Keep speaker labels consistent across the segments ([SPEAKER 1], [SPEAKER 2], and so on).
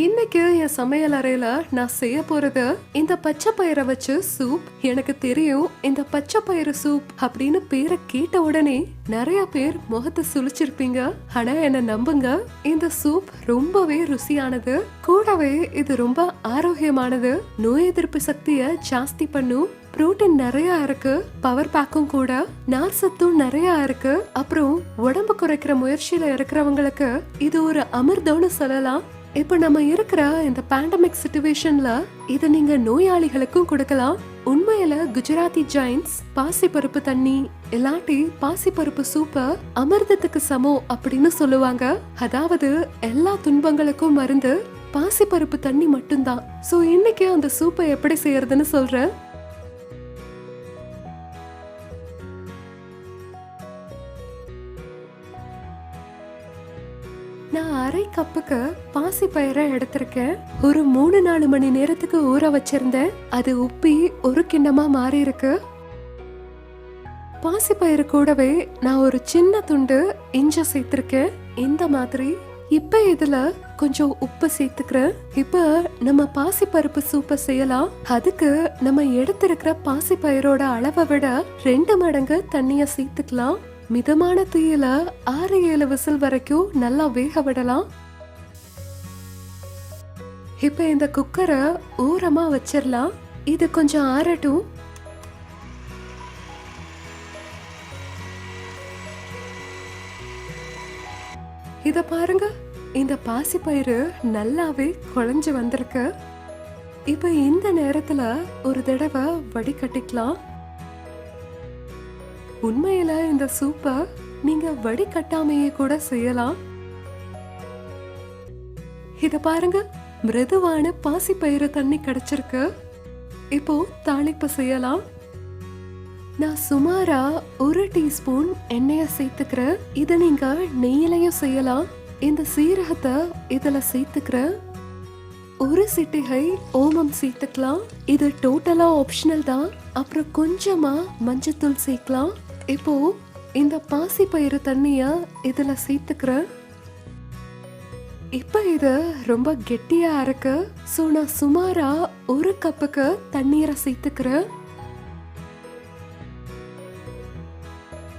[SPEAKER 1] இன்னைக்கு என் சமையல் அறையில நான் செய்ய போறது இந்த பச்சை பயிரை வச்சு சூப் எனக்கு தெரியும் இந்த பச்சை பயிறு சூப் அப்படின்னு பேரை கேட்ட உடனே நிறைய பேர் முகத்தை சுழிச்சிருப்பீங்க. ஆனா என்ன நம்புங்க இந்த சூப் ரொம்பவே ருசியானது. கூடவே இது ரொம்ப ஆரோக்கியமானது. நோய் எதிர்ப்பு சக்தியை ஜாஸ்தி பண்ணும். புரோட்டீன் நிறைய இருக்கு. பவர் பேக்கும் கூட. நார் சத்தும் நிறைய இருக்கு. அப்புறம் உடம்பு குறைக்கிற முயற்சியில இருக்கிறவங்களுக்கு இது ஒரு அமிர்தம்னு சொல்லலாம். இப்ப நம்ம இருக்கிற இந்த பேண்டமிக் சுச்சுவேஷன்ல இத நீங்க நோயாளிகளுக்கும் கொடுக்கலாம். உண்மையில குஜராத்தி ஜாயின்ஸ் பாசி பருப்பு தண்ணி இல்லாட்டி பாசி பருப்பு சூப்ப அமிர்தத்துக்கு சமம் அப்படின்னு சொல்லுவாங்க. அதாவது எல்லா துன்பங்களுக்கும் மருந்து பாசி பருப்பு தண்ணி மட்டும்தான். சோ இன்னைக்கு அந்த சூப்பை எப்படி செய்யறதுன்னு சொல்றேன். நான் அரை கப்புக்கு பாசி பயிரை எடுத்திருக்கேன். ஒரு மூணு நாலு மணி நேரத்துக்கு ஊற வச்சிருந்தேன். அது உப்பி ஒரு கிண்ணமா மாறி இருக்கு பாசி பயிறு கூடவே நான் ஒரு சின்ன துண்டு இஞ்ச சேர்த்திருக்கேன். இந்த மாதிரி இப்ப இதுல கொஞ்சம் உப்பு சேர்த்துக்கிறேன். இப்ப நம்ம பாசி பருப்பு சூப்பை செய்யலாம். அதுக்கு நம்ம எடுத்திருக்கிற பாசி பயிரோட அளவை விட ரெண்டு மடங்கு தண்ணிய சேர்த்துக்கலாம். மிதமான தீயில ஆறு ஏழு விசில் வரைக்கும் நல்லா வேக விடலாம். இப்ப இந்த குக்கரை ஓரமா வச்சிடலாம் இது கொஞ்சம் ஆறட்டும். இத பாருங்க. இந்த பாசிப்பயிறு நல்லாவே குழஞ்சு வந்திருக்கு. இப்ப இந்த நேரத்துல ஒரு தடவை வடிகட்டிக்கலாம். உண்மையில இந்த சூப்பை நீங்க வடிகட்டாமையே கூட செய்யலாம். இத பாருங்க மிருதுவான பாசிப்பயிறு தண்ணி கிடைச்சிருக்கு. இப்போ தாளிப்பு செய்யலாம். நான் சுமாரா ஒரு டீஸ்பூன் எண்ணெயை சேர்த்துக்கிறேன் இதை நீங்க நெய்யிலையும் செய்யலாம். இந்த சீரகத்தை இதுல சேர்த்துக்கிறேன் ஒரு சிட்டிகை ஓமம் சேர்த்துக்கலாம். இது டோட்டலா ஆப்ஷனல் தான். அப்புறம் கொஞ்சமா மஞ்சத்தூள் சேர்க்கலாம். இப்போ இந்த பாசி பயிறு தண்ணியா இதுல சேர்த்துக்கிறேன் இப்ப இது ரொம்ப கெட்டியா இருக்கு சோ நான் சுமாரா ஒரு கப்புக்கு தண்ணீரை சேர்த்துக்கிறேன்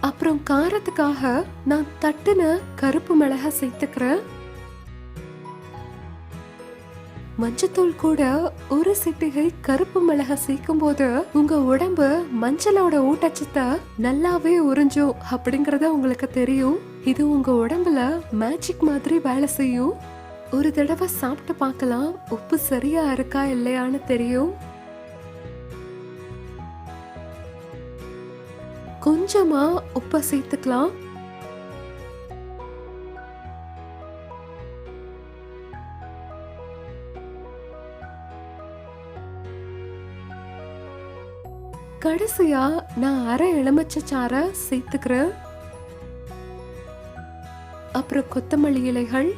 [SPEAKER 1] அப்புறம் காரத்துக்காக நான் தட்டுன கருப்பு மிளகை சேர்த்துக்கிறேன் மஞ்சத்தூள் கூட ஒரு சிட்டிகை கருப்பு மிளகா சேர்க்கும் போது உங்க உடம்பு மஞ்சளோட ஊட்டச்சத்தை நல்லாவே உறிஞ்சும் அப்படிங்கறத உங்களுக்கு தெரியும். இது உங்க உடம்புல மேஜிக் மாதிரி வேலை செய்யும். ஒரு தடவை சாப்பிட்டு பார்க்கலாம் உப்பு சரியா இருக்கா இல்லையான்னு தெரியும். கொஞ்சமா உப்பை சேர்த்துக்கலாம். கடைசியா நான் அரை எலுமிச்சை சாறை சேர்த்துக்கிறேன். அப்புறம் கொத்தமல்லி இலைகள்.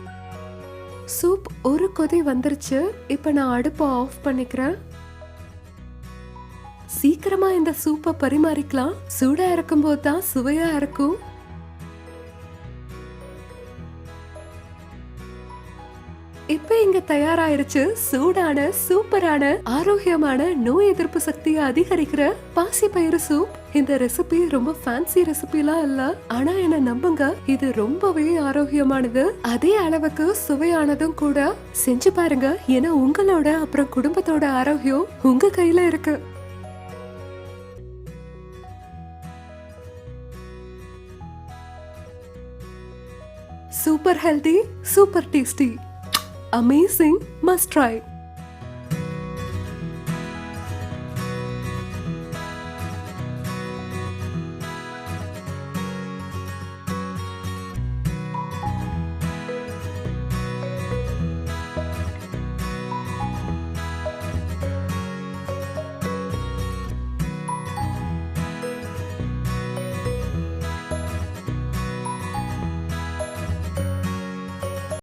[SPEAKER 1] சூப் ஒரு கொதி வந்துருச்சு. இப்போ நான் அடுப்பை ஆஃப் பண்ணிக்கிறேன். சீக்கிரமா இந்த சூப்பை பரிமாறிக்கலாம். சூடா இருக்கும்போது தான் சுவையா இருக்கும். இப்ப இங்க தயாராயிருச்சு சூடான சூப்பரான ஆரோக்கியமான நோய் எதிர்ப்பு சக்தியை அதிகரிக்கிற பாசி பயிறு சூப். இந்த ரெசிபி ரொம்ப ஃபேன்சி ரெசிபிலாம் இல்ல. ஆனா என்ன நம்புங்க இது ரொம்பவே ஆரோக்கியமானது. அதே அளவுக்கு சுவையானதும் கூட. செஞ்சு பாருங்க ஏன்னா உங்களோட அப்புறம் குடும்பத்தோட ஆரோக்கியம் உங்க கையில இருக்கு. Super healthy super tasty. Amazing. Must try